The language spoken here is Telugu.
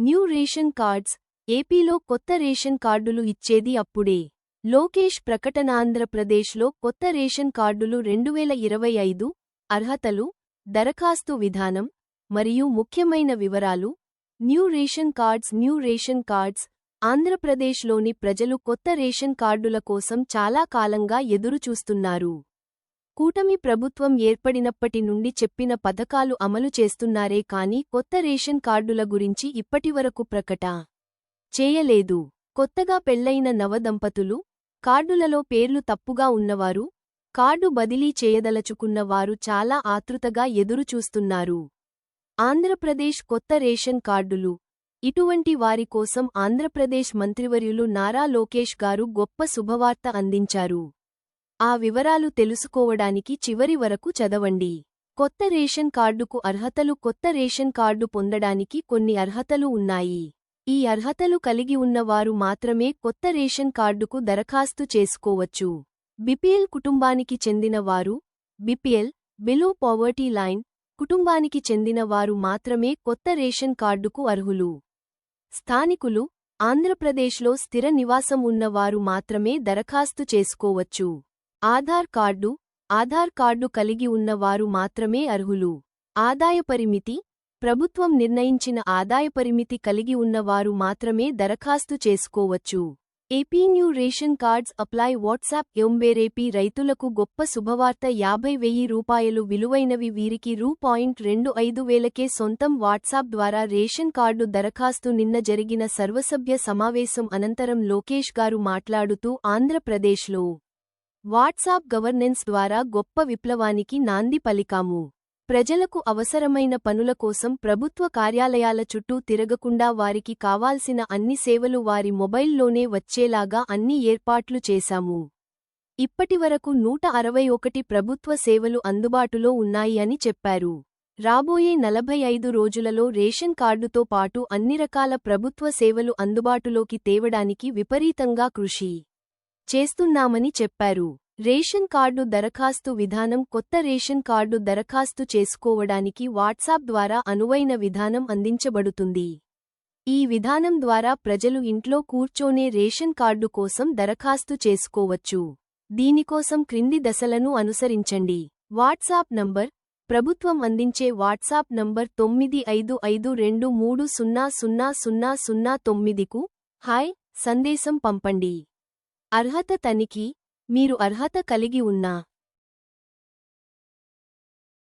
న్యూ రేషన్ కార్డ్స్ ఏపీలో కొత్త రేషన్ కార్డులు ఇచ్చేది అప్పుడే. లోకేష్ ప్రకటనాంధ్రప్రదేశ్లో కొత్త రేషన్ కార్డులు రెండువేల ఇరవై ఐదు అర్హతలు దరఖాస్తు విధానం మరియు ముఖ్యమైన వివరాలు new ration cards new ration cards ఆంధ్రప్రదేశ్లోని ప్రజలు కొత్త రేషన్ కార్డుల కోసం చాలా కాలంగా ఎదురుచూస్తున్నారు. కూటమి ప్రభుత్వం ఏర్పడినప్పటి నుండి చెప్పిన పథకాలు అమలు చేస్తున్నారే కాని కొత్త రేషన్ కార్డుల గురించి ఇప్పటివరకు ప్రకట చేయలేదు. కొత్తగా పెళ్ళైన నవదంపతులు కార్డులలో పేర్లు తప్పుగా ఉన్నవారు కార్డు బదిలీ చేయదలచుకున్న వారు చాలా ఆతృతగా ఎదురుచూస్తున్నారు. ఆంధ్రప్రదేశ్ కొత్త రేషన్ కార్డులు. ఇటువంటి వారి కోసం ఆంధ్రప్రదేశ్ మంత్రివర్యులు నారా లోకేష్ గారు గొప్ప శుభవార్త అందించారు. ఆ వివరాలు తెలుసుకోవడానికి చివరి వరకు చదవండి. కొత్త రేషన్ కార్డుకు అర్హతలు కొత్త రేషన్ కార్డు పొందడానికి కొన్ని అర్హతలు ఉన్నాయి. ఈ అర్హతలు కలిగి ఉన్నవారు మాత్రమే కొత్త రేషన్ కార్డుకు దరఖాస్తు చేసుకోవచ్చు. బిపిఎల్ కుటుంబానికి చెందినవారు బిపిఎల్ బిలో పావర్టీ లైన్ కుటుంబానికి చెందినవారు మాత్రమే కొత్త రేషన్ కార్డుకు అర్హులు. స్థానికులు ఆంధ్రప్రదేశ్లో స్థిర నివాసం ఉన్నవారు మాత్రమే దరఖాస్తు చేసుకోవచ్చు. ఆధార్ కార్డు ఆధార్ కార్డు కలిగి ఉన్నవారు మాత్రమే అర్హులు. ఆదాయ పరిమితి ప్రభుత్వం నిర్ణయించిన ఆదాయ పరిమితి కలిగి ఉన్నవారు మాత్రమే దరఖాస్తు చేసుకోవచ్చు. AP new ration cards apply WhatsApp ఎంబేరేపీ రైతులకు గొప్ప శుభవార్త యాభై వెయ్యి రూపాయలు విలువైనవి వీరికి రూ పాయింట్ రెండు ఐదు వేలకే సొంతం వాట్సాప్ ద్వారా రేషన్ కార్డు దరఖాస్తు నిన్న జరిగిన సర్వసభ్య సమావేశం అనంతరం లోకేష్ గారు మాట్లాడుతూ ఆంధ్రప్రదేశ్లో వాట్సాప్ గవర్నెన్స్ ద్వారా గొప్ప విప్లవానికి నాంది పలికాము. ప్రజలకు అవసరమైన పనుల కోసం ప్రభుత్వ కార్యాలయాల చుట్టూ తిరగకుండా వారికి కావాల్సిన అన్ని సేవలు వారి మొబైల్లోనే వచ్చేలాగా అన్ని ఏర్పాట్లు చేశాము. ఇప్పటివరకు నూట అరవై ఒకటి ప్రభుత్వ సేవలు అందుబాటులో ఉన్నాయి అని చెప్పారు. రాబోయే నలభై ఐదు రోజులలో రేషన్ కార్డుతో పాటు అన్ని రకాల ప్రభుత్వ సేవలు అందుబాటులోకి తేవడానికి విపరీతంగా కృషి. చేస్తున్నామని చెప్పారు. రేషన్ కార్డు దరఖాస్తు విధానం కొత్త రేషన్ కార్డు దరఖాస్తు చేసుకోవడానికి వాట్సాప్ ద్వారా అనువైన విధానం అందించబడుతుంది. ఈ విధానం ద్వారా ప్రజలు ఇంట్లో కూర్చోనే రేషన్ కార్డు కోసం దరఖాస్తు చేసుకోవచ్చు. దీనికోసం క్రింది దశలను అనుసరించండి. వాట్సాప్ నంబర్ ప్రభుత్వం అందించే వాట్సాప్ నంబర్ తొమ్మిది ఐదు ఐదు రెండు మూడు సున్నా సున్నా సున్నా సున్నా తొమ్మిదికు హాయ్ సందేశం పంపండి. అర్హత తనిఖీ మీరు అర్హత కలిగి ఉన్నా